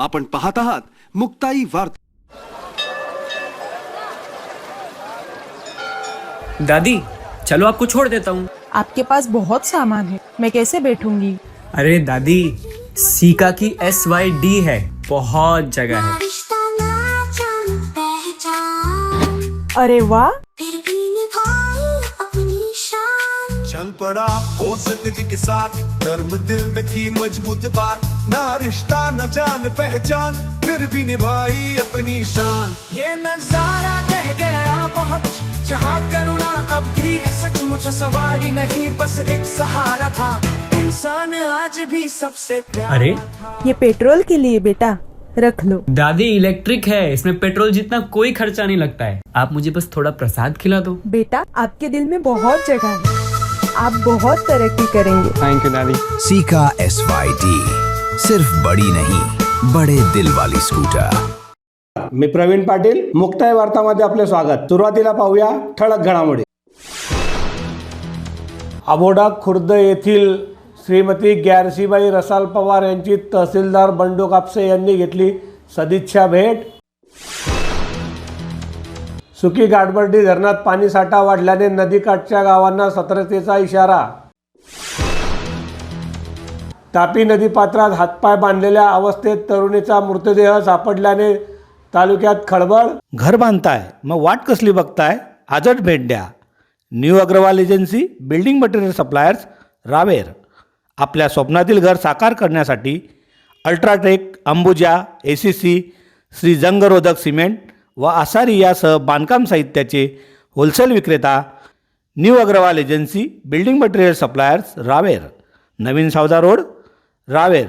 आपण पाहत आहात मुक्ताई वार्ता. दादी चलो आपको छोड़ देता हूँ। आपके पास बहुत सामान है। मैं कैसे बैठूँगी? अरे दादी सीका की एस वाई डी है बहुत जगह है। अरे वाह! चल पड़ा हो ज़िंदगी के साथ। धर्म दिल में थी मज़बूत बात। ना रिश्ता न जान पहचान। फिर भी निभाई अपनी शान। ये नज़ारा कह गया बहुत। जहाँ करुणा अब भी सचमुच सवारी नहीं बस एक सहारा था। इंसान आज भी सबसे प्यारा अरे। ये पेट्रोल के लिए बेटा रख लो। दादी इलेक्ट्रिक है इसमें पेट्रोल जितना कोई खर्चा नहीं लगता है। आप मुझे बस थोड़ा प्रसाद खिला दो। बेटा आपके दिल में बहुत जगह है। आप बहुत तरक्की करेंगे। थैंक यू दादी सीका एस वाई डी सिर्फ बड़ी नहीं बड़े दिल वाली स्कूटर। मी प्रवीण पाटील मुक्ताय वार्तामध्ये आपले स्वागत. सुरुवातीला पाहूया ठळक घडामोडी. आबोडा खुर्द येथील श्रीमती ग्यारसीबाई रसाल पवार यांची तहसीलदार बंडू कापसे यांनी घेतली सदिच्छा भेट. सुकी गाडबर्डी धरणात पाणीसाठा वाढल्याने नदीकाठच्या गावांना सतर्कतेचा इशारा. तापी नदीपात्रात हातपाय बांधलेल्या अवस्थेत तरुणीचा मृतदेह सापडल्याने तालुक्यात खळबळ. घर बांधताय मग वाट कसली बघताय? आजच भेट द्या. New Agrawal agency building material suppliers Raver. आपल्या स्वप्नातील घर साकार करण्यासाठी UltraTech Ambuja A C C Shree जंगरोधक cement व आसारी यासह बांधकाम साहित्याचे होलसेल विक्रेता new Agrawal agency building material suppliers Raver. नवीन Savda road Raver.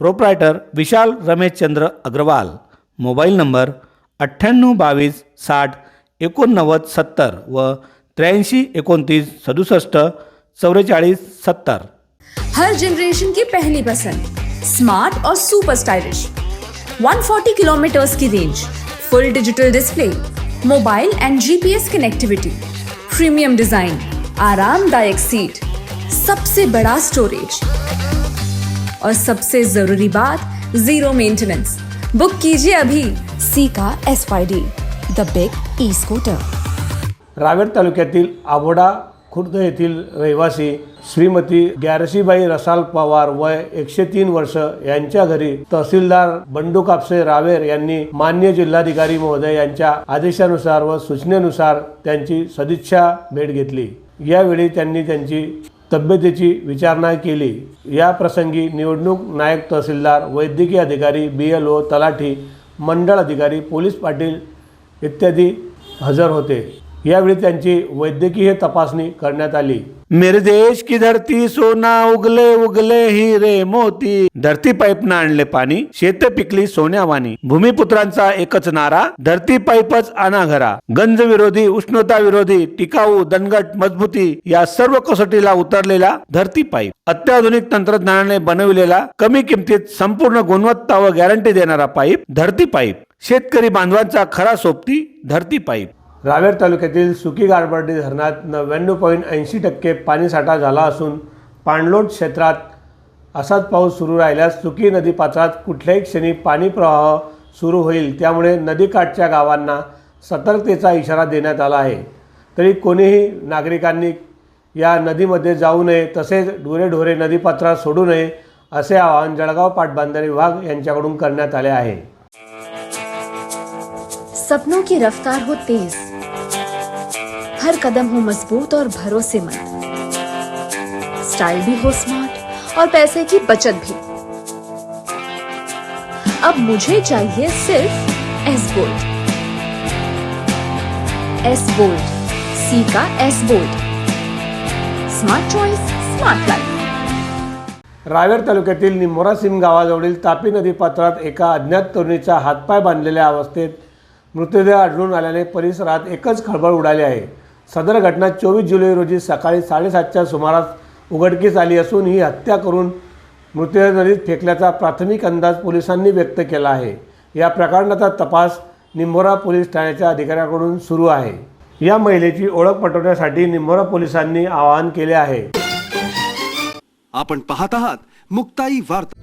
Proprietor Vishal Rameshchandra Agrawal. Mobile number अठ्ठ्याण्णव बावीस साठ एकोणनव्वद सत्तर व त्र्याऐंशी एकोणतीस सदुसष्ट चौवेचाळीस सत्तर. हर जनरेशन की पहली पसंद स्मार्ट और सुपर स्टाइलिश 140 किलोमीटर्स की range full digital display mobile and GPS connectivity premium design आरामदायक सीट सबसे बड़ा स्टोरेज और सबसे जरूरी बात जीरो मेंटेनेंस बुक कीजिए अभी सी का S Y D the big e scooter Raver तालुक्यातील आबोडा खुर्द येथील रहिवासी श्रीमती ग्यारसीबाई रसाल पवार वय एकशे तीन वर्ष यांच्या घरी तहसीलदार बंडू कापसे रावेर यांनी मान्य जिल्हाधिकारी महोदय यांच्या आदेशानुसार व सूचनेनुसार त्यांची सदिच्छा भेट घेतली. यावेळी त्यांनी त्यांची तब्येतीची विचारणा केली. या प्रसंगी निवडणूक नायक तहसीलदार वैद्यकीय अधिकारी बी एल ओ तलाठी मंडळ अधिकारी पोलीस पाटील इत्यादी हजर होते. यावेळी त्यांची वैद्यकीय तपासणी करण्यात आली. मेरे देश की धरती सोना उगले उगले हिरे मोती. धरती पाईपनं आणले पाणी शेत पिकली सोन्यावानी भूमिपुत्रांचा एकच नारा धरती पाईपच आणा घरा गंज विरोधी उष्णता विरोधी टिकाऊ दणगट मजबूती या सर्व कसोटीला उतरलेला धरती पाईप. अत्याधुनिक तंत्रज्ञानाने बनविलेला कमी किमतीत संपूर्ण गुणवत्ता व गॅरंटी देणारा पाईप धरती पाईप. शेतकरी बांधवांचा खरा सोबती धरती पाईप. रावेर तालुक्यातील सुकी गारबर्डी धरणात नव्याण्णव पॉईंट ऐंशी टक्के पाणीसाठा झाला असून पाणलोट क्षेत्रात असाच पाऊस सुरू राहिल्यास सुकी नदीपात्रात कुठल्याही क्षणी पाणी प्रवाह सुरू होईल. त्यामुळे नदीकाठच्या गावांना सतर्कतेचा इशारा देण्यात आला आहे. तरी कोणीही नागरिकांनी या नदीमध्ये जाऊ नये तसेच ढोरे नदीपात्रात सोडू नये असे आवाहन जळगाव पाटबंधारे विभाग यांच्याकडून करण्यात आले आहे. सपनों की रफ्तार हो तेज हर कदम हो मजबूत और भरोसेमंद। स्टाइल भी हो स्मार्ट और पैसे की बचत भी। अब मुझे चाहिए सिर्फ एस बोल्ट एस बोल्ट सी का S bolt smart choice smart life Raver तालुक्यातील निमोरा सिम गावाजवळील तापी नदी पात्रात एका अज्ञात तरुणीचा हातपाय बांधलेल्या अवस्थेत मृतदेह आढळून आल्याने परिसरात एकच खळबळ उडाली आहे. सदर घटना चोवीस जुलै रोजी सकाळी साडेसातच्या सुमारास उघडकीस आली असून ही हत्या करून मृतदेह नदीत फेकल्याचा प्राथमिक अंदाज पोलिसांनी व्यक्त केला आहे. या प्रकरणाचा तपास निंभोरा पोलीस ठाण्याच्या अधिकाऱ्याकडून सुरू आहे. या महिलेची ओळख पटवण्यासाठी निंभोरा पोलिसांनी आवाहन केले आहे. आपण पाहत आहात मुक्ताई वार्ता.